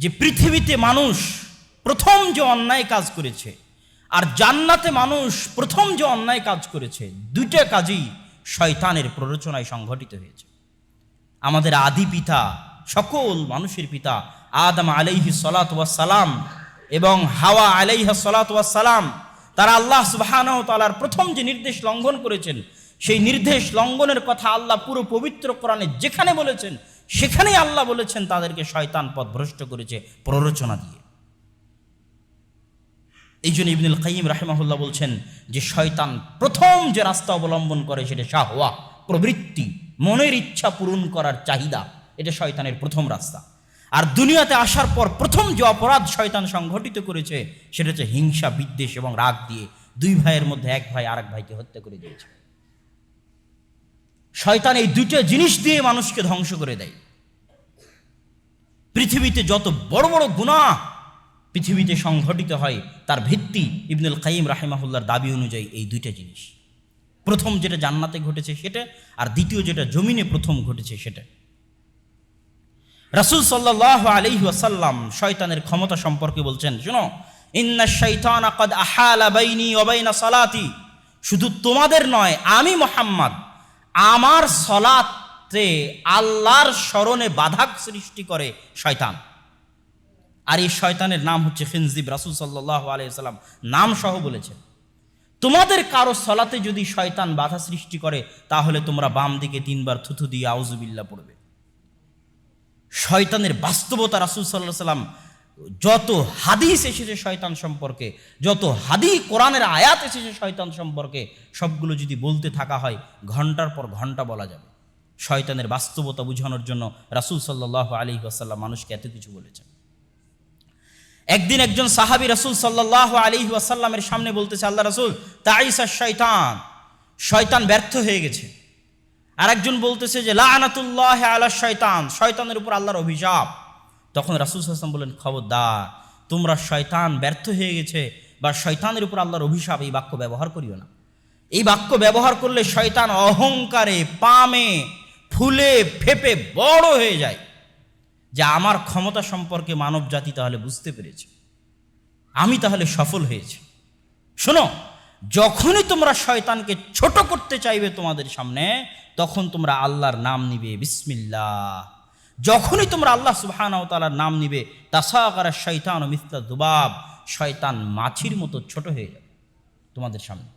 যে পৃথিবীতে মানুষ প্রথম যে অন্যায় কাজ করেছে আর জান্নাতে মানুষ প্রথম যে অন্যায় কাজ করেছে, দুইটা কাজই শয়তানের প্ররোচনায় সংঘটিত হয়েছে। আমাদের আদি পিতা, সকল মানুষের পিতা, আদম আলাইহি সালাম এবং হাওয়া আলাইহা সালাম তারা আল্লাহ সুবাহানহ প্রথম যে নির্দেশ লঙ্ঘন করেছেন, সেই নির্দেশ লঙ্ঘনের কথা আল্লাহ পুরো পবিত্র কোরআনে যেখানে বলেছেন সেখানেই আল্লাহ বলেছেন, তাদেরকে শয়তান পথ ভ্রষ্ট করেছে প্ররোচনা দিয়ে। এই জন্য ইবনুল কাইম রাহেমাহুল্লাহ বলছেন যে, শয়তান প্রথম যে রাস্তা অবলম্বন করে সেটা শাহওয়া প্রবৃত্তি, মনের ইচ্ছা পূরণ করার চাহিদা, এটা শয়তানের প্রথম রাস্তা। আর দুনিয়াতে আসার পর প্রথম যে অপরাধ শয়তান সংঘটিত করেছে, সেটা হচ্ছে হিংসা, বিদ্বেষ এবং রাগ দিয়ে দুই ভাইয়ের মধ্যে এক ভাই আরেক ভাইকে হত্যা করে দিয়েছে। শয়তান এই দুটো জিনিস দিয়ে মানুষকে ধ্বংস করে দেয়। পৃথিবীতে যত বড় বড় গুনাহ পৃথিবীতে সংঘটিত হয়, তার ভিত্তি ইবনুল কাইম রাহেমাহুল্লার দাবি অনুযায়ী এই দুইটা জিনিস। প্রথম যেটা জান্নাতে ঘটেছে সেটা, আর দ্বিতীয় যেটা জমিনে প্রথম ঘটেছে সেটা। রাসুল সাল্লাহ আলহি ওয়াসাল্লাম শয়তানের ক্ষমতা সম্পর্কে বলছেন, শুনো, ইন্না শৈতান আকাদ আহালা বাইনি ওবাইনা সালাতি। শুধু তোমাদের নয়, আমি মোহাম্মদ আমার সলাতে আল্লাহর স্মরণে বাধাক সৃষ্টি করে শয়তান। আর এই শয়তানের নাম হচ্ছে ফিনজিব রাসুল সাল্লাহ আলাইসাল্লাম নাম সহ বলেছেন। তোমাদের কারও সলাতে যদি শয়তান বাধা সৃষ্টি করে, তাহলে তোমরা বাম দিকে তিনবার থুথু দিয়ে আউজুবিল্লা পড়বে। শয়তানের বাস্তবতা রাসুল সাল্লাহ সাল্লাম যত হাদিস এসেছে শয়তান সম্পর্কে, যত হাদি কোরআনের আয়াত এসেছে শয়তান সম্পর্কে, সবগুলো যদি বলতে থাকা হয়, ঘণ্টার পর ঘণ্টা বলা যাবে। শয়তানের বাস্তবতা বোঝানোর জন্য রাসুল সাল্লাহ আলী আসাল্লাম মানুষকে এত কিছু বলেছেন। একদিন একজন সাহাবি রসুল সাল্লাহ আলী আসাল্লামের সামনে বলতেছে, আল্লাহ রসুল, তাইসা শয়তান। শয়তান ব্যর্থ হয়ে গেছে। আরেকজন বলতেছে যে, লানাতুল্লাহ আল্লাহ শয়তান। শয়তানের উপর আল্লাহর অভিশাপ। তখন রাসুল হাসান বললেন, খবরদার, তোমরা শয়তান ব্যর্থ হয়ে গেছে বা শয়তানের উপর আল্লাহর অভিশাপ, এই বাক্য ব্যবহার করিও না। এই বাক্য ব্যবহার করলে শয়তান অহংকারে, পামে, ফুলে, ফেপে বড় হয়ে যায়। যে আমার ক্ষমতা সম্পর্কে মানব জাতি তাহলে বুঝতে পেরেছে। আমি তাহলে সফল হয়েছি। শোনো, যখনই তোমরা শয়তানকে ছোট করতে চাইবে তোমাদের সামনে, তখন তোমরা আল্লাহর নাম নিবে বিসমিল্লা যখনই তোমরা আল্লাহ সুবহানাহু তাআলার নাম নিবে, তাসাগারা শয়তান ও মিস্তা দুবাব, শয়তান মাছির মতো ছোট হয়ে যাবে তোমাদের সামনে।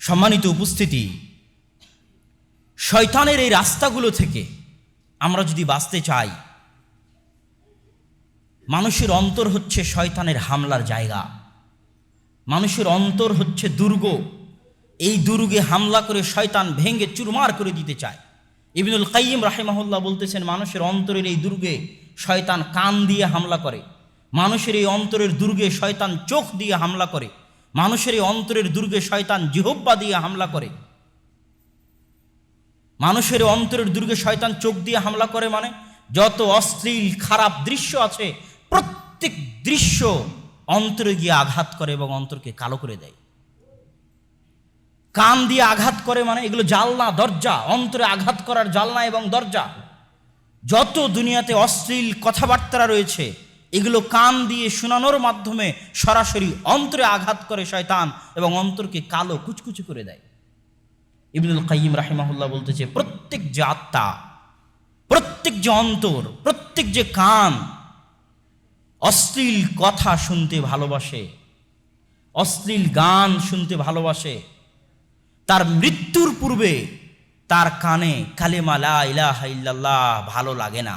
সম্মানিত উপস্থিতি, শয়তানের এই রাস্তাগুলো থেকে আমরা যদি বাঁচতে চাই, মানুষের অন্তর হচ্ছে শয়তানের হামলার জায়গা। মানুষের অন্তর হচ্ছে দুর্গ। এই দুর্গে হামলা করে শয়তান ভেঙে চুরমার করে দিতে চায়। ইবিনুল কাইম রাহেমাহুল্লাহ বলতেছেন, মানুষের অন্তরের এই দুর্গে শয়তান কান দিয়ে হামলা করে। মানুষের এই অন্তরের দুর্গে শয়তান চোখ দিয়ে হামলা করে। মানুষের এই অন্তরের দুর্গে শয়তান জিহব্বা দিয়ে হামলা করে। মানুষের অন্তরের দুর্গে শয়তান চোখ দিয়ে হামলা করে মানে যত অশ্লীল, খারাপ দৃশ্য আছে, প্রত্যেক দৃশ্য অন্তরে গিয়ে আঘাত করে এবং অন্তরকে কালো করে দেয়। কান দিয়ে আঘাত করে মানে এগুলো জালনা, দরজা, অন্তরে আঘাত করার জালনা এবং দরজা। যত দুনিয়াতে অশ্লীল কথাবার্তা রয়েছে, এগুলো কান দিয়ে শোনানোর মাধ্যমে সরাসরি অন্তরে আঘাত করে শয়তান এবং অন্তরকে কালো কুচকুচি করে দেয়। ইবনুল কাইম রাহিমাহুল্লাহ বলতেছে, প্রত্যেক যে আত্মা, প্রত্যেক যে অন্তর, প্রত্যেক যে কান অশ্লীল কথা শুনতে ভালোবাসে, অশ্লীল গান শুনতে ভালোবাসে তার মৃত্যুর পূর্বে তার কানে কালেমালা ইলাহা ভালো লাগে না।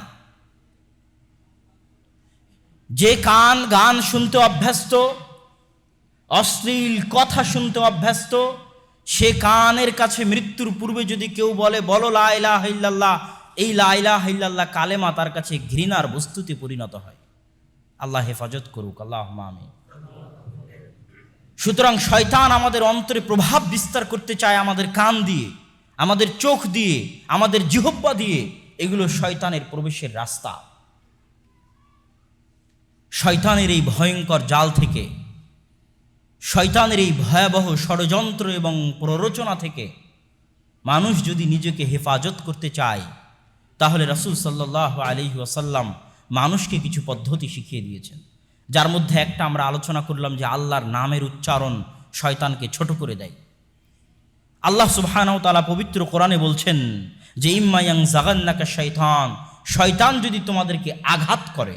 যে কান গান শুনতে অভ্যস্ত, অশ্লীল কথা শুনতে অভ্যস্ত, সে কানের কাছে মৃত্যুর পূর্বে যদি কেউ বলে, বলো লাইলা হাইল্লাল্লাহ এই লাইলা হাইল্লাল্লাহ কালেমা তার কাছে ঘৃণার বস্তুতে পরিণত হয়। আল্লাহ হেফাজত করুক আল্লাহ আমি সুতরাং শয়তান আমাদের অন্তরে প্রভাব বিস্তার করতে চায় আমাদের কান দিয়ে, আমাদের চোখ দিয়ে, আমাদের জিহব্বা দিয়ে। এগুলো শয়তানের প্রবেশের রাস্তা। শয়তানের এই ভয়ঙ্কর জাল থেকে, শয়তানের এই ভয়াবহ ষড়যন্ত্র এবং প্ররোচনা থেকে মানুষ যদি নিজেকে হেফাজত করতে চায়, তাহলে রাসুল সাল্লাহ আলি ওয়াসাল্লাম মানুষকে কিছু পদ্ধতি শিখিয়ে দিয়েছেন। যার মধ্যে একটা আমরা আলোচনা করলাম যে আল্লাহর নামের উচ্চারণ শয়তানকে ছোট করে দেয়। আল্লাহ সুবহানাহু তাআলা পবিত্র কোরআনে বলছেন যে ইম্মায়াং জাগান্নাকা শয়তান শয়তান যদি তোমাদেরকে আঘাত করে,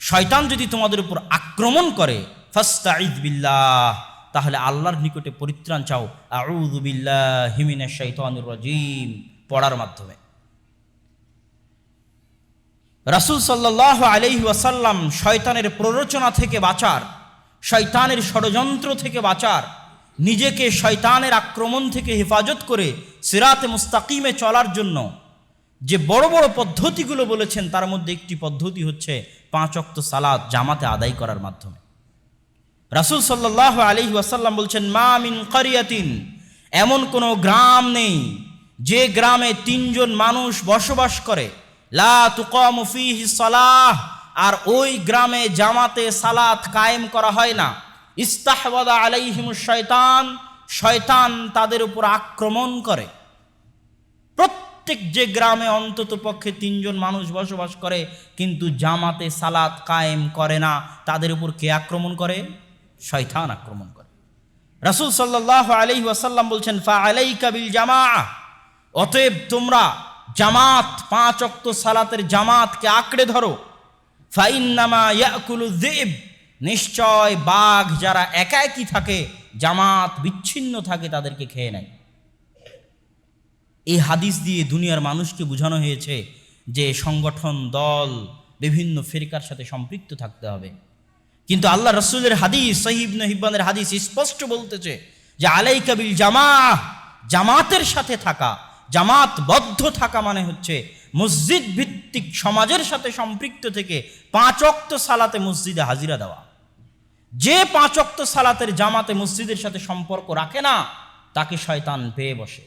শয়তান যদি তোমাদের উপর আক্রমণ করে ফাস্তাঈদ বিল্লাহ তাহলে আল্লাহর নিকটে পরিত্রাণ চাও। আউযু বিল্লাহি মিনাশ শাইতানির রাজিম, পড়ার মাধ্যমে। রাসূল সাল্লাল্লাহু আলাইহি ওয়াসাল্লাম শয়তানের প্ররোচনা থেকে বাঁচার, শয়তানের ষড়যন্ত্র থেকে বাঁচার, নিজেকে শয়তানের আক্রমণ থেকে হেফাজত করে সিরাতে মুস্তাকিমে চলার জন্য যে বড় বড় পদ্ধতিগুলো বলেছেন, তার মধ্যে একটি পদ্ধতি হচ্ছে পাঁচ অক্ত সালাদ জামাতে আদায় করার মাধ্যমে। রাসূল সাল্লাহ আলহি ওয়াসাল্লাম বলছেন, মা মিন কারিয়াতিন, এমন কোনো গ্রাম নেই যে গ্রামে তিনজন মানুষ বসবাস করে লা সালাহ, আর ওই গ্রামে জামাতে সালাত কায়েম করা হয় না। ইস্তাহবাদা আলাইহিম শয়তান শয়তান তাদের উপর আক্রমণ করে। প্রত্যেক যে গ্রামে অন্তত পক্ষে তিনজন মানুষ বসবাস করে, কিন্তু জামাতে সালাত কায়েম করে না, তাদের উপর কে আক্রমণ করে? শয়তান আক্রমণ করে। রাসূল সাল্লাহ আলাইহি ওয়াসাল্লাম বলছেন, ফা আলাইকা বিল জামা অতএব তোমরা জামাত, পাঁচ অক্ত সালাতের জামাতকে আঁকড়ে ধরো। ফাইন্নামা ইয়াকুলু যিব, নিশ্চয় বাঘ যারা একা একই থাকে, জামাত বিচ্ছিন্ন থাকে, তাদেরকে খেয়ে নেয়। এই হাদিস দিয়ে দুনিয়ার মানুষকে বোঝানো হয়েছে যে সংগঠন, দল, বিভিন্ন ফেরিকার সাথে সম্পৃক্ত থাকতে হবে। কিন্তু আল্লাহ রসুলের হাদিস সহিব নহিবানের হাদিস স্পষ্ট বলতেছে যে আলাই কাবিল জামা জামাতের সাথে থাকা জামাতবদ্ধ থাকা মানে হচ্ছে মসজিদ ভিত্তিক সমাজের সাথে সম্পৃক্ত থেকে পাঁচ অক্ত সালাতে মসজিদে হাজিরা দেওয়া। যে পাঁচ অক্ত সালাতের জামাতে মসজিদের সাথে সম্পর্ক রাখে না, তাকে শয়তান পেয়ে বসে।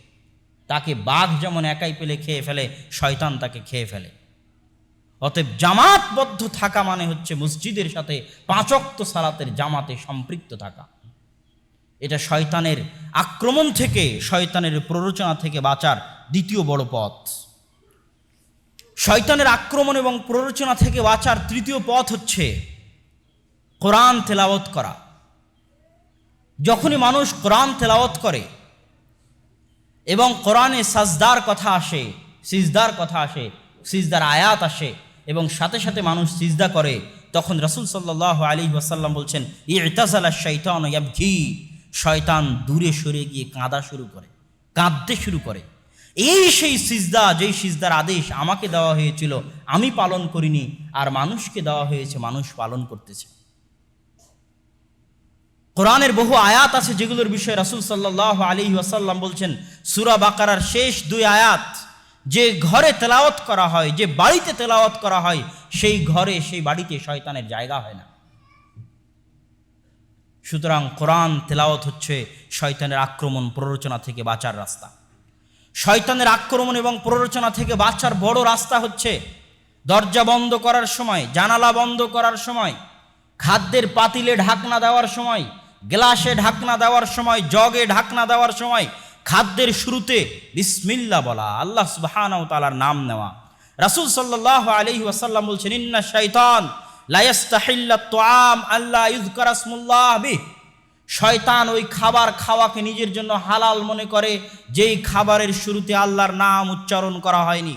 তাকে বাঘ যেমন একাই পেলে খেয়ে ফেলে, শয়তান তাকে খেয়ে ফেলে। অতএব জামাতবদ্ধ থাকা মানে হচ্ছে মসজিদের সাথে পাঁচক্ত সালাতের জামাতে সম্পৃক্ত থাকা। এটা শয়তানের আক্রমণ থেকে, শয়তানের প্ররোচনা থেকে বাঁচার দ্বিতীয় বড় পথ। শয়তানের আক্রমণ এবং প্ররোচনা থেকে বাঁচার তৃতীয় পথ হচ্ছে কোরআন তেলাওয়াত করা। যখনই মানুষ কোরআন তেলাওয়াত করে এবং কোরআনে সাজদার কথা আসে, সিজদার কথা আসে, সিজদার আয়াত আসে এবং সাথে সাথে মানুষ সিজদা করে, তখন রসুল সাল্লাহ আলী ওয়াসাল্লাম বলছেন ইতাজালা শৈতান ইয়াবঘি শয়তান দূরে সরে গিয়ে কাঁদা শুরু করে, কাঁদতে শুরু করে। এই সেই সিজদা, যেই সিজদার আদেশ আমাকে দেওয়া হয়েছিল, আমি পালন করিনি, আর মানুষকে দেওয়া হয়েছে, মানুষ পালন করতেছে। কোরআনের বহু আয়াত আছে, যেগুলোর বিষয়ে রাসুল সাল্লাহ আলী ওয়াসাল্লাম বলছেন, সুরা বাকারার শেষ দুই আয়াত, যে ঘরে তেলাওয়াত করা হয়, যে বাড়িতে তেলাওয়াত করা হয়, সেই ঘরে, সেই বাড়িতে শয়তানের জায়গা হয় না। সুতরাং কোরআন তেলাওয়াত হচ্ছে শয়তানের আক্রমণ প্ররোচনা থেকে বাঁচার রাস্তা। শয়তানের আক্রমণ এবং প্ররোচনা থেকে বাঁচার বড় রাস্তা হচ্ছে দরজা বন্ধ করার সময়, জানালা বন্ধ করার সময়, খাদ্যের পাতিলে ঢাকনা দেওয়ার সময়, গ্লাসে ঢাকনা দেওয়ার সময়, জগে ঢাকনা দেওয়ার সময়, খাদ্যের শুরুতে বিসমিল্লা বলা, আল্লাহ সুবহানাহু তাআলার নাম নেওয়া। রাসূল সাল্লাল্লাহু আলাইহি ওয়াসাল্লাম বলছেন, ইন্না শাইতান আল্লাহ শয়তান ওই খাবার খাওয়াকে নিজের জন্য হালাল মনে করে, যেই খাবারের শুরুতে আল্লাহর নাম উচ্চারণ করা হয়নি।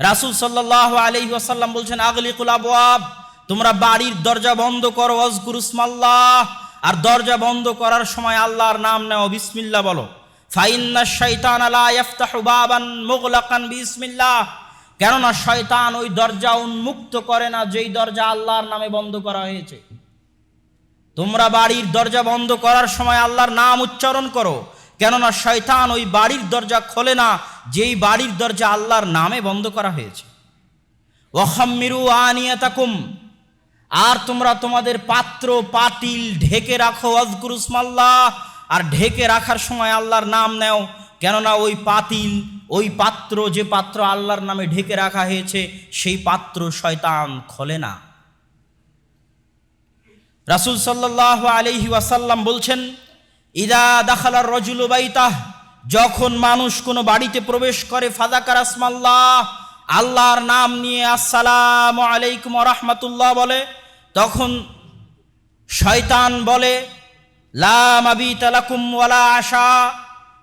রাসূল সাল্লাল্লাহু আলাইহি ওয়াসাল্লাম বলছেন, আগলিকুল আবওয়াব, তোমরা বাড়ির দরজা বন্ধ করো অজগুর উসমাল্লাহ আর দরজা বন্ধ করার সময় আল্লাহর নাম নেও বিসমিল্লাহ বলো। ফাইন্না শৈতান আলা ইয়াফতাহু বাবান মুগলাকান বিসমিল্লাহ। কেননা শয়তান ওই দরজা উন্মুক্ত করে না, যেই দরজা আল্লাহর নামে বন্ধ করা হয়েছে। তোমরা বাড়ির দরজা বন্ধ করার সময় আল্লাহর নাম উচ্চারণ করো, কেননা শয়তান ওই বাড়ির দরজা খোলে না, যেই বাড়ির দরজা আল্লাহর নামে বন্ধ করা হয়েছে। ওয়াখাম্মিরু আনিয়াতাকুম, আর তোমরা তোমাদের পাত্র পাতিল ঢেকে রাখো অজকুরুসমাল্লাহ আর ঢেকে রাখার সময় আল্লাহর নাম নেও, কেননা ওই পাতিল ওই পাত্র যে পাত্র আল্লাহর নামে ঢেকে রাখা হয়েছে, সেই পাত্র শয়তান খোলে না। রাসুল সাল্লাহ আলহি ওয়াসাল্লাম বলছেন, ইদা দাখালার রজুল বাইতাহ যখন মানুষ কোনো বাড়িতে প্রবেশ করে ফাদাকার আসমাল্লাহ, আল্লাহর নাম নিয়ে আসসালাম আলাইকুম রহমতুল্লাহ বলে, তখন শয়তান বলে লামাবি তালাকুম ওয়ালা আশা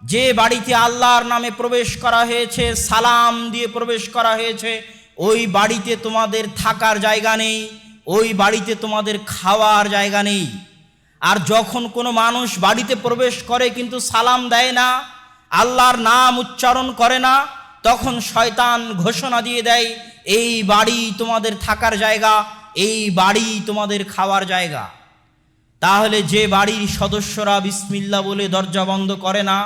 যে বাড়িতে আল্লাহর নামে প্রবেশ করা হয়েছে, সালাম দিয়ে প্রবেশ করা হয়েছে, ওই বাড়িতে তোমাদের থাকার জায়গা নেই, ওই বাড়িতে তোমাদের খাওয়ার জায়গা নেই। আর যখন কোনো মানুষ বাড়িতে প্রবেশ করে কিন্তু সালাম দেয় না, আল্লাহর নাম উচ্চারণ করে না, তখন শয়তান ঘোষণা দিয়ে দেয়, এই বাড়ি তোমাদের থাকার জায়গা, এই বাড়ি তোমাদের খাওয়ার জায়গা। তাহলে যে বাড়ির সদস্যরা বিসমিল্লা বলে দরজা বন্ধ করে না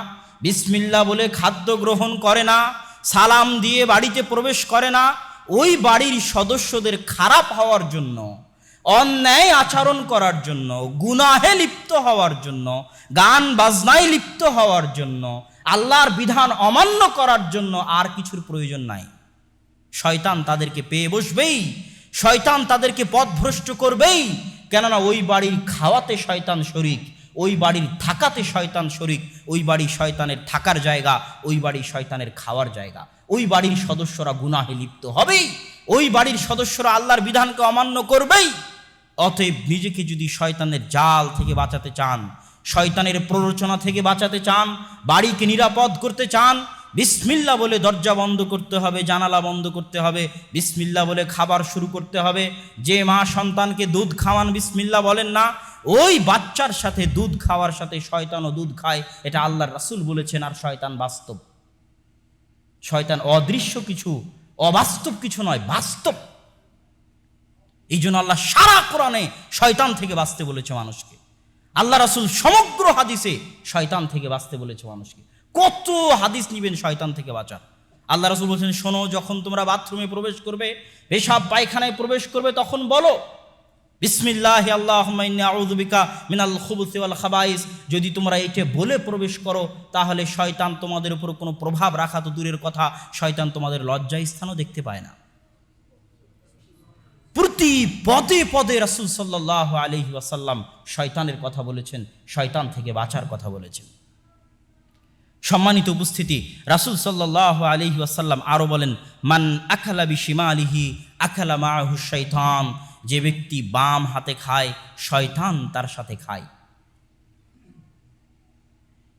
বিসমিল্লা বলে খাদ্য গ্রহণ করে না, সালাম দিয়ে বাড়িতে প্রবেশ করে না, ওই বাড়ির সদস্যদের খারাপ হওয়ার জন্য, অন্যায় আচরণ করার জন্য, গুনাহে লিপ্ত হওয়ার জন্য, গান বাজনায় লিপ্ত হওয়ার জন্য, আল্লাহর বিধান অমান্য করার জন্য আর কিছুর প্রয়োজন নাই। শয়তান তাদেরকে পেয়ে বসবেই, শয়তান তাদেরকে পথভ্রষ্ট করবেই, কেননা ওই বাড়ির খাওয়াতে শয়তান শরিক। ওই বাড়ির থাকাতে শয়তান শরিক, ওই বাড়ি শয়তানের থাকার জায়গা, ওই বাড়ি শয়তানের খাওয়ার জায়গা। ওই বাড়ির সদস্যরা গুনাহে লিপ্ত হবেই, ওই বাড়ির সদস্যরা আল্লাহর বিধানকে অমান্য করবেই। অতএব নিজেকে যদি শয়তানের জাল থেকে বাঁচাতে চান, শয়তানের প্ররোচনা থেকে বাঁচাতে চান, বাড়িকে নিরাপদ করতে চান বিসমিল্লা বলে দরজা বন্ধ করতে হবে, জানালা বন্ধ করতে হবে, বিসমিল্লা বলে খাবার শুরু করতে হবে। যে মা সন্তানকে দুধ খাওয়ান, বিসমিল্লা বলেন না, ওই বাচ্চার সাথে দুধ খাওয়ার সাথে শয়তানও দুধ খায়, এটা আল্লাহর রাসূল বলেছেন, আর শয়তান বাস্তব। শয়তান অদৃশ্য কিছু, অবাস্তব কিছু নয়, বাস্তব। এই জন্য আল্লাহ সারা কোরআনে শয়তান থেকে বাঁচতে বলেছে মানুষকে। আল্লাহ রাসুল সমগ্র হাদিসে শয়তান থেকে বাঁচতে বলেছে মানুষকে। কত হাদিস নিবেন শয়তান থেকে বাঁচার? আল্লাহ রসুল বলছেন, শোনো, যখন তোমরা বাথরুমে প্রবেশ করবে, পেশাব পায়খানায় প্রবেশ করবে, তখন বলো, বিসমিল্লাহ আল্লাহ আউযুবিকা মিনাল খুবুসি ওয়াল খাবাইস। যদি তোমরা এটা বলে প্রবেশ করো, তাহলে শয়তান তোমাদের উপর কোনো প্রভাব রাখা তো দূরের কথা। শয়তান তোমাদের লজ্জা স্থানও দেখতে পায় না। প্রতি পদে পদে রাসুল সাল্লাহ আলহি ওয়াসাল্লাম শয়তানের কথা বলেছেন, শয়তান থেকে বাঁচার কথা বলেছেন। সম্মানিত উপস্থিতি, রাসুল সাল্লাহ আলহি ওয়াসাল্লাম আরও বলেন, মান আখালা বিসীমা আলিহি আখালা মাহু শৈতান যে ব্যক্তি বাম হাতে খায়, শয়তান তার সাথে খায়।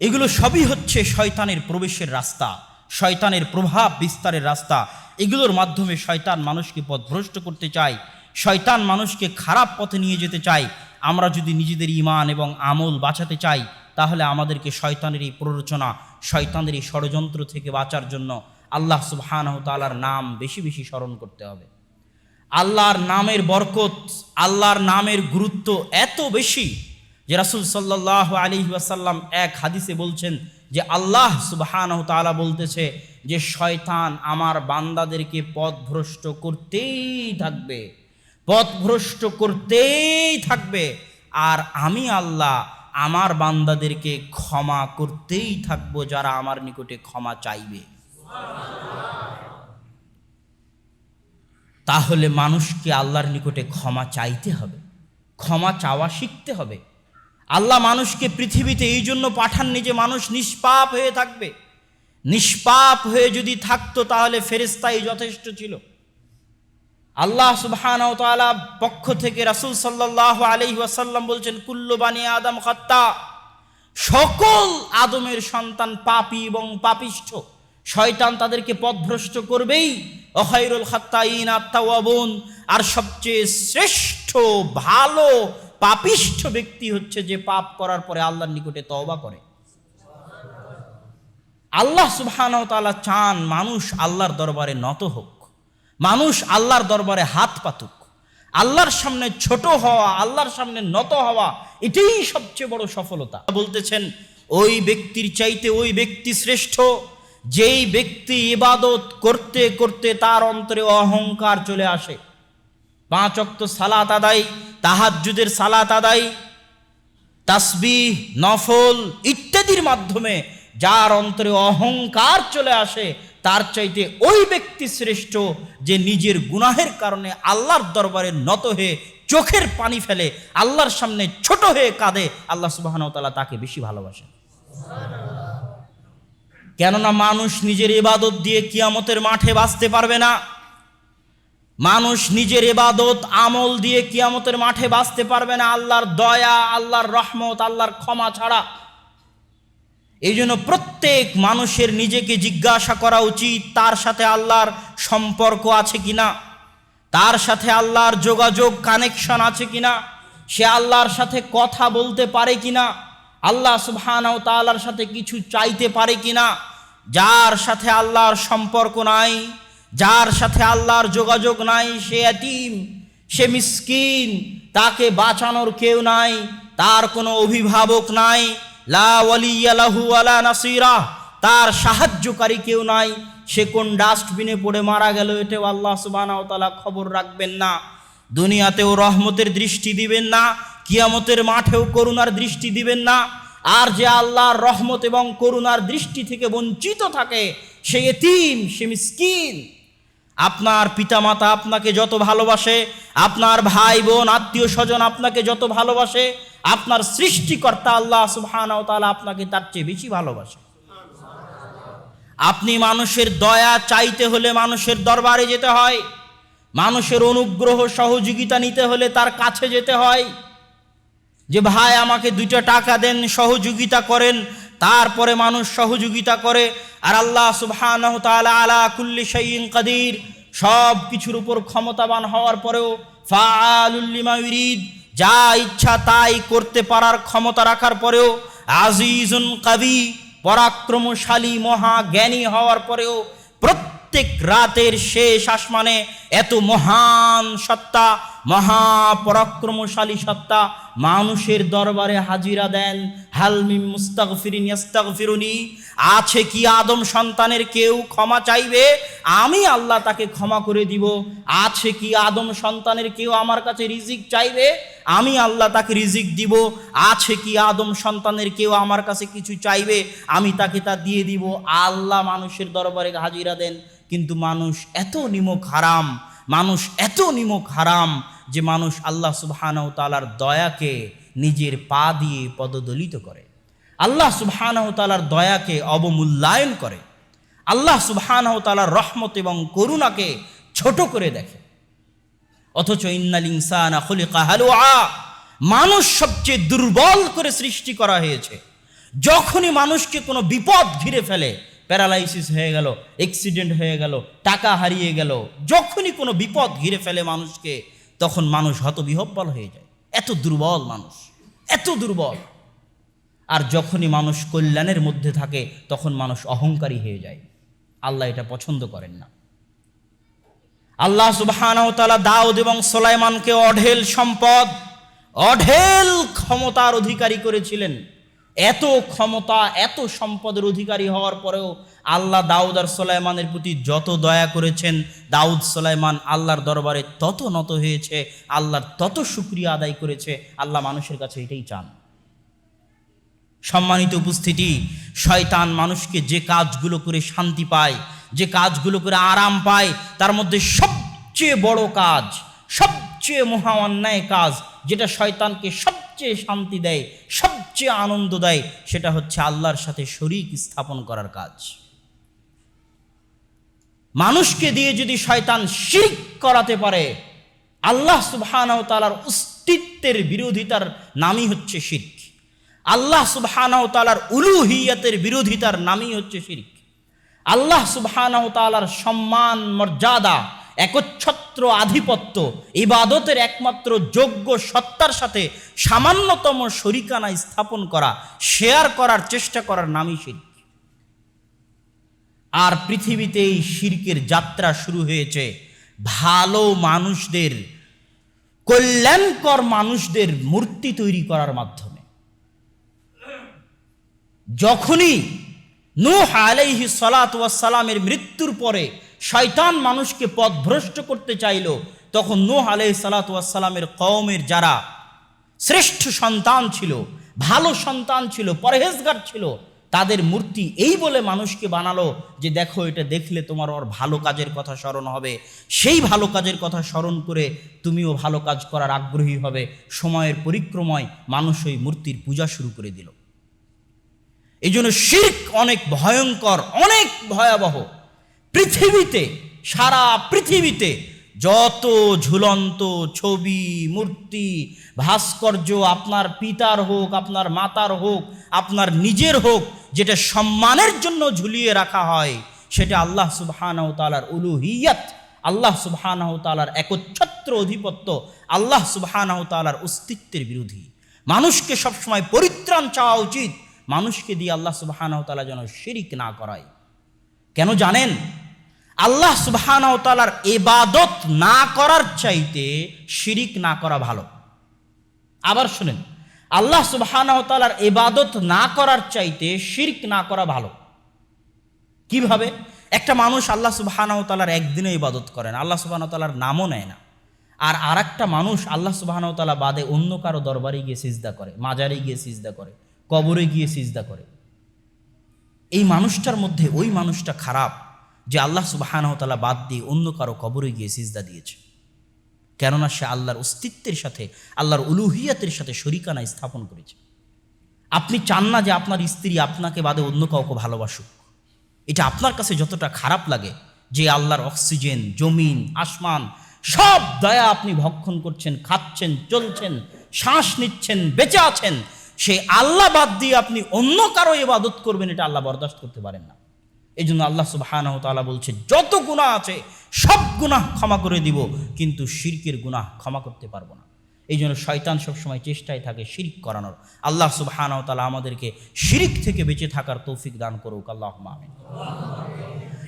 এগুলো সবই হচ্ছে শয়তানের প্রবেশের রাস্তা, শয়তানের প্রভাব বিস্তারের রাস্তা। এগুলোর মাধ্যমে শয়তান মানুষকে পথভ্রষ্ট করতে চায়, শয়তান মানুষকে খারাপ পথে নিয়ে যেতে চায়। আমরা যদি নিজেদের ইমান এবং আমল বাঁচাতে চাই তাহলে আমাদেরকে শয়তানেরই প্ররোচনা, শয়তানেরই ষড়যন্ত্র থেকে বাঁচার জন্য আল্লাহ সুবহানাহ তাআলার নাম বেশি বেশি স্মরণ করতে হবে। আল্লাহর নামের বরকত, আল্লাহর নামের গুরুত্ব এত বেশি যে রাসুল সাল্লাহ আলী ওয়াসাল্লাম এক হাদিসে বলছেন যে আল্লাহ সুবহানাহু তাআলা বলতেছে যে শয়তান আমার বান্দাদেরকে পথভ্রষ্ট করতেই থাকবে, পথভ্রষ্ট করতেই থাকবে। আর আমি আল্লাহ আমার বান্দাদেরকে ক্ষমা করতেই থাকব যারা আমার নিকটে ক্ষমা চাইবে। তাহলে মানুষকে আল্লাহর নিকটে ক্ষমা চাইতে হবে। ক্ষমা চাওয়া শিখতে হবে। আল্লাহ মানুষকে পৃথিবীতে এই জন্য পাঠাননি যে মানুষ নিষ্পাপ হয়ে থাকবে। নিষ্পাপ হয়ে যদি থাকতো তাহলে ফেরেস্তাই যথেষ্ট ছিল। আল্লাহ সুবহান পক্ষ থেকে রাসুল সাল্লাহ আলহি ওয়াসাল্লাম বলছেন, কুল্লু আদম হত্যা সকল আদমের সন্তান পাপী এবং পাপিষ্ঠ। শয়তান তাদেরকে পথভ্রষ্ট করবেই। অহাইরুল খাত্তাইন আত্মাওয়াবুন আর সবচেয়ে শ্রেষ্ঠ, ভালো, পাপিষ্ঠ ব্যক্তি হচ্ছে যে পাপ করার পরে আল্লাহর নিকটে তওবা করে। আল্লাহ সুবহানাহু তাআলা চান মানুষ আল্লাহর দরবারে নত হোক। মানুষ আল্লাহর দরবারে হাত পাতুক। আল্লাহর সামনে ছোট হওয়া, আল্লাহর সামনে নত হওয়া, এটাই সবচেয়ে বড় সফলতা। বলতেছেন, ওই ব্যক্তির চাইতে ওই ব্যক্তি শ্রেষ্ঠ। যেই ব্যক্তি ইবাদত করতে করতে তার অন্তরে অহংকার চলে আসে। পাঁচ অক্ত সালাত আদায়, তাহাজ্জুদের সালাত আদায় তাসবি নফল ইত্যাদির মাধ্যমে যার অন্তরে অহংকার চলে আসে তার চাইতে ওই ব্যক্তি শ্রেষ্ঠ যে নিজের গুনাহের কারণে আল্লাহর দরবারে নত হয়ে চোখের পানি ফেলে, আল্লাহর সামনে ছোট হয়ে কাঁদে, আল্লাহ সুবাহনতালা তাকে বেশি ভালোবাসেন। কেননা মানুষ নিজের ইবাদত দিয়ে কিয়ামতের মাঠে বাঁচতে পারবে না। মানুষ নিজের ইবাদত, আমল দিয়ে কিয়ামতের মাঠে বাঁচতে পারবে না। আল্লাহর দয়া, আল্লাহর রহমত, আল্লাহর ক্ষমা ছাড়া এই জন্য প্রত্যেক মানুষের নিজেকে জিজ্ঞাসা করা উচিত, তার সাথে আল্লাহর সম্পর্ক আছে কিনা? তার সাথে আল্লাহর যোগাযোগ কানেকশন আছে কিনা? সে আল্লাহর সাথে কথা বলতে পারে কিনা? আল্লাহ সুবহানাহু তাআলার সাথে কিছু চাইতে পারে কিনা? যার সাথে আল্লাহর সম্পর্ক নাই, যার সাথে আল্লাহর যোগাযোগ নাই, সে এতিম, সে মিসকিন, তাকে বাঁচানোর কেউ নাই, তার কোনো অভিভাবক নাই। তার সাহায্যকারী কেউ নাই। সে কোন ডাস্টবিনে পড়ে মারা গেল এটাও আল্লাহ ওয়া খবর রাখবেন না। দুনিয়াতেও রহমতের দৃষ্টি দিবেন না। কিয়ামতের মাঠেও করুণার দৃষ্টি দিবেন না। আর যে আল্লাহর রহমত এবং করুণার দৃষ্টি থেকে বঞ্চিত থাকে, সে এতিম, সে মিসকিন। আপনার পিতামাতা আপনাকে যত ভালোবাসে, আপনার ভাই বোন, আত্মীয় স্বজন আপনাকে যত ভালোবাসে আপনার সৃষ্টিকর্তা আল্লাহ ওয়া তাআলা আপনাকে তার চেয়ে বেশি ভালোবাসে। আপনি মানুষের দয়া চাইতে হলে মানুষের দরবারে যেতে হয়। মানুষের অনুগ্রহ, সহযোগিতা নিতে হলে তার কাছে যেতে হয়। যে ভাই আমাকে দুইটা টাকা দেন, সহযোগিতা করেন, তারপরে মানুষ সহযোগিতা করে, আর আল্লাহ সুবহানাহু তাআলা আলা কুল্লি শাইইন কাদির সব কিছুর উপর ক্ষমতাবান হওয়ার পরেও ফাআলুল লিমা ইউরিদ যা ইচ্ছা তাই করতে পারার ক্ষমতা রাখার পরেও আজিজুন কবি, পরাক্রমশালী মহা জ্ঞানী হওয়ার পরেও প্রত্যেক রাতের শেষ আসমানে এত মহান সত্তা মহাপরাক্রমশালী সত্তা মানুষের দরবারে হাজিরা দেন। হালমিম মুস্তাগফিরিন ইয়াস্তাগফিরুনি। আছে কি আদম সন্তানের কেউ ক্ষমা চাইবে? আমি আল্লাহ তাকে ক্ষমা করে দিব। আছে কি আদম সন্তানের কেউ আমার কাছে রিজিক চাইবে? আমি আল্লাহ তাকে রিজিক দিব। আছে কি আদম সন্তানের কেউ আমার কাছে কিছু চাইবে? আমি তাকে তা দিয়ে দিব। আল্লাহ মানুষের দরবারে হাজিরা দেন। কিন্তু মানুষ এত নিমক হারাম। মানুষ এত নিমক হারাম। যে মানুষ আল্লাহ সুবহানাহু তালার দয়াকে নিজের পা দিয়ে পদদলিত করে। আল্লাহ সুবহানাহু তালার দয়াকে অবমূল্যায়ন করে। আল্লাহ সুবহানাহু তালার রহমত এবং করুণাকে ছোট করে দেখে। অথচ ইন্নাল ইনসানা খুলিকা হালুআ মানুষ সবচেয়ে দুর্বল করে সৃষ্টি করা হয়েছে। যখনই মানুষকে কোনো বিপদ ঘিরে ফেলে, প্যারালাইসিস হয়ে গেল, অ্যাক্সিডেন্ট হয়ে গেল, টাকা হারিয়ে গেল, যখনই কোনো বিপদ ঘিরে ফেলে মানুষকে তখন মানুষ হতবিহব্বল হয়ে যায়। এত দুর্বল মানুষ, এত দুর্বল। আর যখনই মানুষ কল্যাণের মধ্যে থাকে, তখন মানুষ অহংকারী হয়ে যায়। আল্লাহ এটা পছন্দ করেন না। আল্লাহ সুবহানাহু তাআলা দাউদ এবং সোলাইমানকে অঢেল সম্পদ, অঢেল ক্ষমতার অধিকারী করেছিলেন। এত ক্ষমতা, এত সম্পদের অধিকারী হওয়ার পরেও আল্লাহ দাউদ আর সোলাইমানের প্রতি যত দয়া করেছেন, দাউদ সোলাইমান আল্লাহর দরবারে তত নত হয়েছে, আল্লাহর তত শুক্রিয়া আদায় করেছে, আল্লাহ মানুষের কাছে এটাই চান। সম্মানিত উপস্থিতি, শয়তান মানুষকে যে কাজগুলো করে শান্তি পায়, যে কাজগুলো করে আরাম পায়, তার মধ্যে সবচেয়ে বড় কাজ, সবচেয়ে মহা অন্যায় কাজ, যেটা শয়তানকে সবচেয়ে শান্তি দেয়, সবচেয়ে আনন্দ দেয়, সেটা হচ্ছে আল্লাহর সাথে শরিক স্থাপন করার কাজ। মানুষকে দিয়ে যদি শয়তান শিরিক করাতে পারে, আল্লাহ সুবহানাহু তাআলার অস্তিত্বের বিরোধিতার নামই হচ্ছে শিরক। আল্লাহ সুবহানাহু তাআলার উলুহিয়াতের বিরোধিতার নামই হচ্ছে শিরক। আল্লাহ সুবহানাহু তাআলার সম্মান, মর্যাদা একচ্ছত্র আধিপত্য, ইবাদতের একমাত্র যোগ্য সত্তার সাথে সামান্যতম শরিকানা স্থাপন করা, শেয়ার করার চেষ্টা করার নামই শিরক। আর পৃথিবীতে এই শিরকের যাত্রা শুরু হয়েছে। ভালো মানুষদের, কল্যাণকর মানুষদের মূর্তি তৈরি করার মাধ্যমে। যখনই নূহ আলাইহি সালামের মৃত্যুর পরে শয়তান মানুষকে পথভ্রষ্ট করতে চাইল, তখন নূহ আলাইহি সালামের কওমের যারা শ্রেষ্ঠ সন্তান ছিল, ভালো সন্তান ছিল, পরহেজগার ছিল, তাদের মূর্তি এই বলে মানুষকে বানালো যে দেখো এটা দেখলে তোমার ওর ভালো কাজের কথা স্মরণ হবে। সেই ভালো কাজের কথা স্মরণ করে তুমিও ভালো কাজ করার আগ্রহী হবে। সময়ের পরিক্রমায় মানুষ ওই মূর্তির পূজা শুরু করে দিল। এই জন্য শির্ক অনেক ভয়ঙ্কর, অনেক ভয়াবহ। পৃথিবীতে, সারা পৃথিবীতে যত ঝুলন্ত ছবি, মূর্তি, ভাস্কর্য আপনার পিতার হোক, আপনার মাতার হোক, আপনার নিজের হোক, যেটা সম্মানের জন্য ঝুলিয়ে রাখা হয়, সেটা আল্লাহ সুবহানাহু তাআলার উলুহিয়াত, আল্লাহ সুবহানাহু তাআলার একচ্ছত্র অধিপত্য, আল্লাহ সুবহানাহু তাআলার অস্তিত্বের বিরোধী। মানুষকে সবসময় পরিত্রাণ চাওয়া উচিত, মানুষকে দিয়ে আল্লাহ সুবহানাহু তাআলা যেন শিরিক না করায়। কেন জানেন? আল্লাহ সুবহানাহু তাআলার ইবাদত না করার চাইতে শিরিক না করা ভালো। আবার শুনেন, আল্লাহ সুবহানাহু তাআলার ইবাদত না করার চাইতে শিরিক না করা ভালো। কীভাবে? একটা মানুষ আল্লাহ সুবহানাহু তাআলার একদিনে ইবাদত করেন আল্লাহ সুবহানাহু তাআলার নামও নেয় না। আর আরেকটা মানুষ আল্লাহ সুবহানাহু তাআলা বাদে অন্য কারও দরবারে গিয়ে সিজদা করে, মাজারে গিয়ে সিজদা করে, কবরে গিয়ে সিজদা করে। এই মানুষটার মধ্যে ওই মানুষটা খারাপ। যে আল্লাহ সুবহানাহু তাআলা বাদ দিয়ে অন্য কারও কবরে গিয়ে সিজদা দিয়েছে। কেননা সে আল্লাহর অস্তিত্বের সাথে, আল্লাহর উলুহিয়াতের সাথে শরিকানা স্থাপন করেছে। আপনি চান না যে আপনার স্ত্রী আপনাকে বাদে অন্য কাউকে ভালোবাসুক। এটা আপনার কাছে যতটা খারাপ লাগে যে আল্লাহর অক্সিজেন, জমিন, আসমান, সব দয়া আপনি ভক্ষণ করছেন, খাচ্ছেন, চলছেন, শ্বাস নিচ্ছেন, বেঁচে আছেন। সে আল্লাহ বাদ দিয়ে আপনি অন্য কারও এবাদত করবেন, এটা আল্লাহ বরদাস্ত করতে পারেন না। এই জন্য আল্লাহ সুবাহানাহ তাআলা বলছে যত গুনাহ আছে, সব গুনাহ ক্ষমা করে দিব, কিন্তু শিরকের গুনাহ ক্ষমা করতে পারব না। এই জন্য শয়তান সবসময় চেষ্টায় থাকে শিরিক করানোর। আল্লাহ সুবাহানাহ তাআলা আমাদেরকে শিরিক থেকে বেঁচে থাকার তৌফিক দান করুক আল্লাহ আমিন।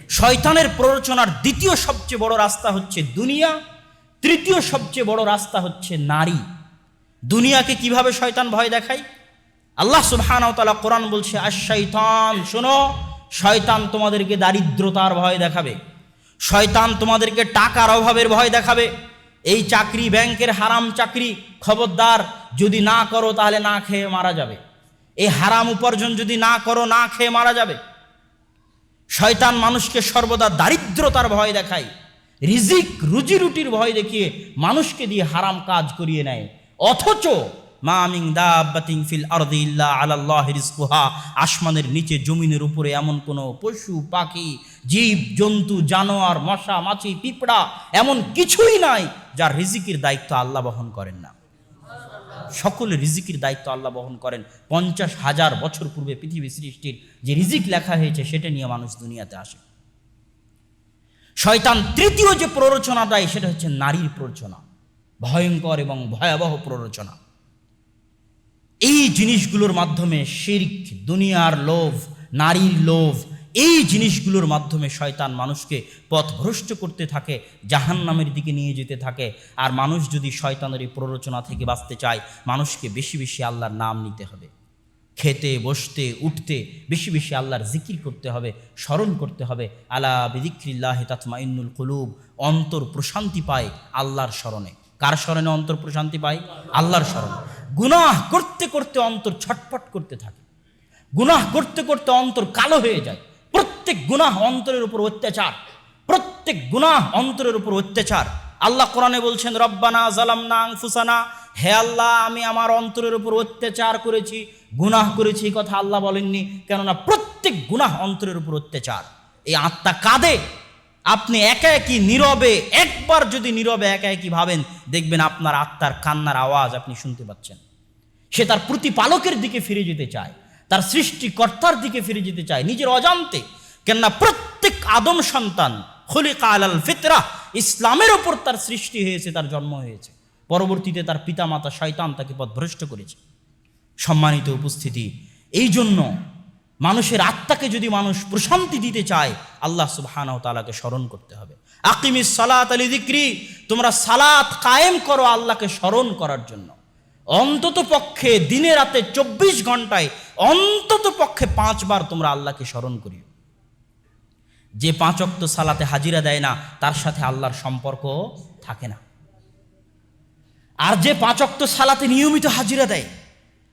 শয়তানের প্ররোচনার দ্বিতীয় সবচেয়ে বড় রাস্তা হচ্ছে দুনিয়া, তৃতীয় সবচেয়ে বড় রাস্তা হচ্ছে নারী। দুনিয়াকে কীভাবে শয়তান ভয় দেখায়? আল্লাহ সুবহানাহু তাআলা কোরআন বলছে, আশ-শাইতান, শোনো শয়তান তোমাদেরকে দারিদ্রতার ভয় দেখাবে। শয়তান তোমাদেরকে টাকার অভাবের ভয় দেখাবে। এই চাকরি ব্যাংকের হারাম চাকরি খবরদার যদি না করো তাহলে না খেয়ে মারা যাবে। এই হারাম উপার্জন যদি না করো, না খেয়ে মারা যাবে। শয়তান মানুষকে সর্বদা দারিদ্রতার ভয় দেখায়। রিজিক রুজি রুটির ভয় দেখিয়ে মানুষকে দিয়ে হারাম কাজ করিয়ে নেয়। অথচ মা মিং দাব্বাতিং ফিল আরদি ইল্লা আলাল্লাহ রিজকুহা, আসমানের নিচে, জমিনের উপরে এমন কোনো পশু, পাখি, জীব, জন্তু, জানোয়ার, মশা, মাছি, পিঁপড়া এমন কিছুই নাই যার রিজিকের দায়িত্ব আল্লাহ বহন করেন না। সকলে রিজিকের দায়িত্ব আল্লাহ বহন করেন। পঞ্চাশ হাজার বছর পূর্বে পৃথিবী সৃষ্টির যে রিজিক লেখা হয়েছে, সেটা নিয়ে মানুষ দুনিয়াতে আসে। শয়তান তৃতীয় যে প্ররোচনা দেয়, সেটা হচ্ছে নারীর প্ররোচনা। ভয়ঙ্কর এবং ভয়াবহ প্ররোচনা। এই জিনিসগুলোর মাধ্যমে শির্ক, দুনিয়ার লোভ, নারীর লোভ, এই জিনিসগুলোর মাধ্যমে শয়তান মানুষকে পথভ্রষ্ট করতে থাকে, জাহান্নামের দিকে নিয়ে যেতে থাকে। আর মানুষ যদি শয়তানের এই প্ররোচনা থেকে বাঁচতে চায়, মানুষকে বেশি বেশি আল্লাহর নাম নিতে হবে। খেতে, বসতে, উঠতে, বেশি বেশি আল্লাহর জিকির করতে হবে, স্মরণ করতে হবে। আলা বিদিক্রিল্লাহ তাতমাইনুল কুলুব, অন্তর প্রশান্তি পায় আল্লাহর স্মরণে। কার স্মরণে অন্তর প্রশান্তি পায়? আল্লাহর স্মরণে। গুনাহ করতে করতে অন্তর ছটফট করতে থাকে। গুনাহ করতে করতে অন্তর কালো হয়ে যায়। প্রত্যেক গুনাহ অন্তরের উপর অত্যাচার। প্রত্যেক গুনাহ অন্তরের উপর অত্যাচার। আল্লাহ কোরআনে বলছেন, রব্বানা জালামনা আংফুসানা হে আল্লাহ, আমি আমার অন্তরের উপর অত্যাচার করেছি, গুনাহ করেছি কথা আল্লাহ বলেননি। কেননা প্রত্যেক গুনাহ অন্তরের উপর অত্যাচার। এই আত্মা কাঁদে আপনি একা একই নীরবে, একবার যদি নীরবে একা একই ভাবেন, দেখবেন আপনার আত্মার কান্নার আওয়াজ আপনি শুনতে পাচ্ছেন। সে তার প্রতিপালকের দিকে ফিরে যেতে চায়, তার সৃষ্টিকর্তার দিকে ফিরে যেতে চায়, নিজের অজান্তে। কেননা প্রত্যেক আদম সন্তান, খলিকা আলাল ফিতরা, ইসলামের ওপর তার সৃষ্টি হয়েছে, তার জন্ম হয়েছে। পরবর্তীতে তার পিতামাতা শয়তান তাকে পথভ্রষ্ট করেছে। সম্মানিত উপস্থিতি এই জন্য মানুষের আত্মাকে যদি মানুষ প্রশান্তি দিতে চায়, আল্লাহ সুবহানাহু তাআলাকে স্মরণ করতে হবে। আকিমিস সালাত আলি দিক্রি তোমরা সালাত কায়েম করো আল্লাহকে স্মরণ করার জন্য। অন্তত পক্ষে দিনে রাতে চব্বিশ ঘন্টায় অন্তত পক্ষে পাঁচবার তোমরা আল্লাহকে স্মরণ করিও। যে পাঁচ অক্ত সালাতে হাজিরা দেয় না, তার সাথে আল্লাহর সম্পর্ক থাকে না। আর যে পাঁচ অক্ত সালাতে নিয়মিত হাজিরা দেয়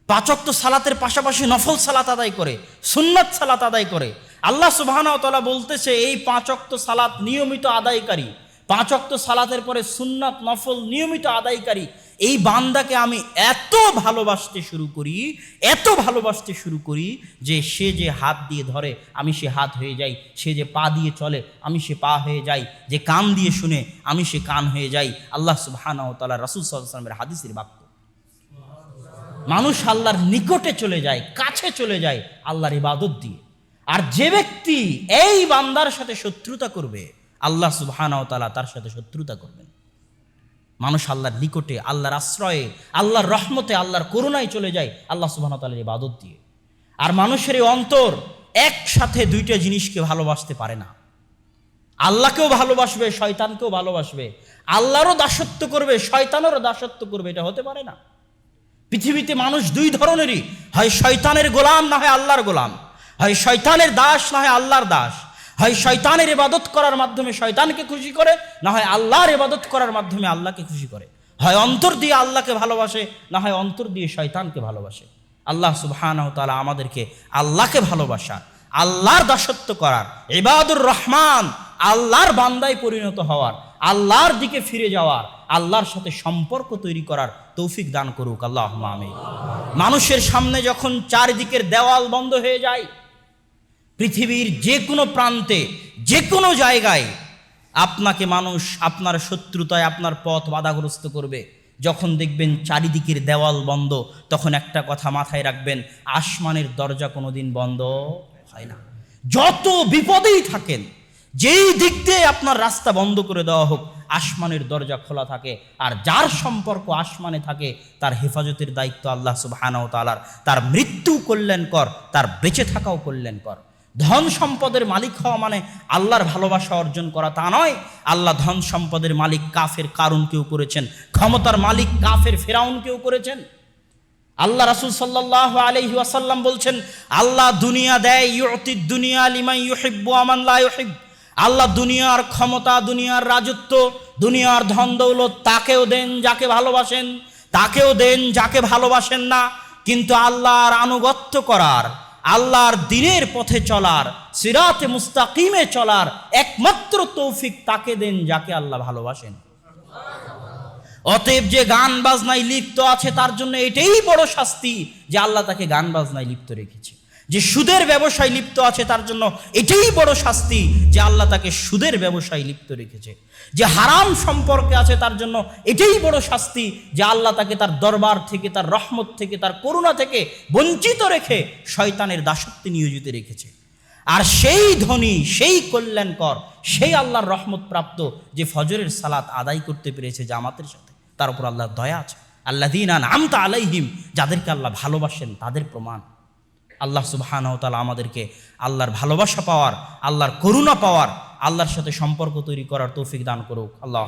পাঁচ অক্ত সালাতের পাশাপাশি নফল সালাত আদায় করে, সুন্নাত সালাত আদায় করে। আল্লাহ সুবাহানতলা বলতেছে, এই পাঁচ অক্ত সালাত নিয়মিত আদায়কারী পাঁচ অক্ত সালাতের পরে সুন্নাত, নফল নিয়মিত আদায়কারী, এই বান্দাকে আমি এত ভালোবাসতে শুরু করি, এত ভালোবাসতে শুরু করি যে সে যে হাত দিয়ে ধরে, আমি সে হাত হয়ে যাই, সে যে পা দিয়ে চলে, আমি সে পা হয়ে যাই, যে কান দিয়ে শুনে, আমি সে কান হয়ে যাই। আল্লাহ তাআলা রাসূল সাল্লাল্লাহু হাদিসের বাক্য মানুষ আল্লাহর নিকটে চলে যায়, কাছে চলে যায় আল্লাহর ইবাদত দিয়ে। আর যে ব্যক্তি এই বান্দার সাথে শত্রুতা করবে, আল্লাহ সুবহানাহু ওয়া তাআলা তার সাথে শত্রুতা করবেন। মানুষ আল্লাহর নিকটে, আল্লাহর আশ্রয়ে, আল্লাহর রহমতে, আল্লাহর করুণায় চলে যায় আল্লাহ সুবহানাহু ওয়া তাআলার ইবাদত দিয়ে। আর মানুষের এই অন্তর একসাথে দুইটা জিনিসকে ভালোবাসতে পারে না। আল্লাহকেও ভালোবাসবে, শয়তানকেও ভালোবাসবে। আল্লাহরও দাসত্ব করবে, শয়তানেরও দাসত্ব করবে, এটা হতে পারে না। পৃথিবীতে মানুষ দুই ধরনেরই। হয় শয়তানের গোলাম না হয় আল্লাহর গোলাম। হয় শয়তানের দাস না হয় আল্লাহর দাস। হয় শয়তানের ইবাদত করার মাধ্যমে শয়তানকে খুশি করে, না হয় আল্লাহর ইবাদত করার মাধ্যমে আল্লাহকে খুশি করে। হয় অন্তর দিয়ে আল্লাহকে ভালোবাসে, না হয় অন্তর দিয়ে শয়তানকে ভালোবাসে। আল্লাহ সুবহানাহু তাআলা আমাদেরকে আল্লাহকে ভালোবাসা, আল্লাহর দাসত্ব করার, ইবাদুর রহমান, আল্লাহর বান্দায় পরিণত হওয়ার, আল্লাহর দিকে ফিরে যাওয়ার, আল্লাহর সাথে সম্পর্ক তৈরি করার তৌফিক দান করুক আল্লাহ আমি মানুষের সামনে যখন চারিদিকের দেওয়াল বন্ধ হয়ে যায়, পৃথিবীর যে কোনো প্রান্তে যে কোনো জায়গায় আপনাকে মানুষ আপনার শত্রুতায়, আপনার পথ বাধাগ্রস্ত করবে। যখন দেখবেন চারিদিকের দেওয়াল বন্ধ, তখন একটা কথা মাথায় রাখবেন, আসমানের দরজা কোনোদিন বন্ধ হয় না। যত বিপদেই থাকেন, যেই দিক দিয়ে আপনার রাস্তা বন্ধ করে দেওয়া হোক আসমানের দরজা খোলা থাকে আর যার সম্পর্ক আসমানে থাকে, তার হেফাজতের দায়িত্ব আল্লাহ সুবহানাহু তাআলার। তার মৃত্যু কল্যাণকর, তার বেঁচে থাকাও কল্যাণকর। ধন সম্পদের মালিক হওয়া মানে আল্লাহর ভালোবাসা অর্জন করা তা নয়। আল্লাহ ধন সম্পদের মালিক কাফের কারুনকেও করেছেন, ক্ষমতার মালিক কাফের ফেরাউনকেও করেছেন। আল্লাহ রাসূল সাল্লাল্লাহু আলাইহি ওয়াসাল্লাম বলছেন, আল্লাহ দুনিয়া দেয় ইউতি দুনিয়া লিমান ইউহিব্বু আমান লা ইউহিব আল্লাহ দুনিয়ার ক্ষমতা, দুনিয়ার রাজত্ব, দুনিয়ার ধন দৌলত তাকেও দেন যাকে ভালোবাসেন, তাকেও দেন যাকে ভালোবাসেন না। কিন্তু আল্লাহর আনুগত্য করার, আল্লাহর দিনের পথে চলার, সিরাতে মুস্তাকিমে চলার একমাত্র তৌফিক তাকে দেন যাকে আল্লাহ ভালোবাসেন। অতএব যে গান বাজনায় লিপ্ত আছে তার জন্য এটাই বড় শাস্তি যে আল্লাহ তাকে গান বাজনায় লিপ্ত রেখেছে। যে সুদের ব্যবসায় লিপ্ত আছে তার জন্য এটাই বড় শাস্তি যে আল্লাহ তাকে সুদের ব্যবসায় লিপ্ত রেখেছে। যে হারাম সম্পর্কে আছে তার জন্য এটাই বড় শাস্তি যে আল্লাহ তাকে তার দরবার থেকে, তার রহমত থেকে, তার করুণা থেকে বঞ্চিত রেখে শয়তানের দাসত্বে নিয়োজিত রেখেছে। আর সেই ধনী, সেই কল্যাণকর, সেই আল্লাহর রহমত প্রাপ্ত যে ফজরের সালাত আদায় করতে পেরেছে জামাতের সাথে, তার উপর আল্লাহর দয়া আছে। আল্লাহ দিন আমতা আলাইহিম, যাদেরকে আল্লাহ ভালোবাসেন, তাদের প্রমাণ। আল্লাহ সুবহানাহু তাআলা আমাদেরকে আল্লাহর ভালোবাসা পাওয়ার, আল্লাহর করুণা পাওয়ার, আল্লাহর সাথে সম্পর্ক তৈরি করার তৌফিক দান করুক। আল্লাহ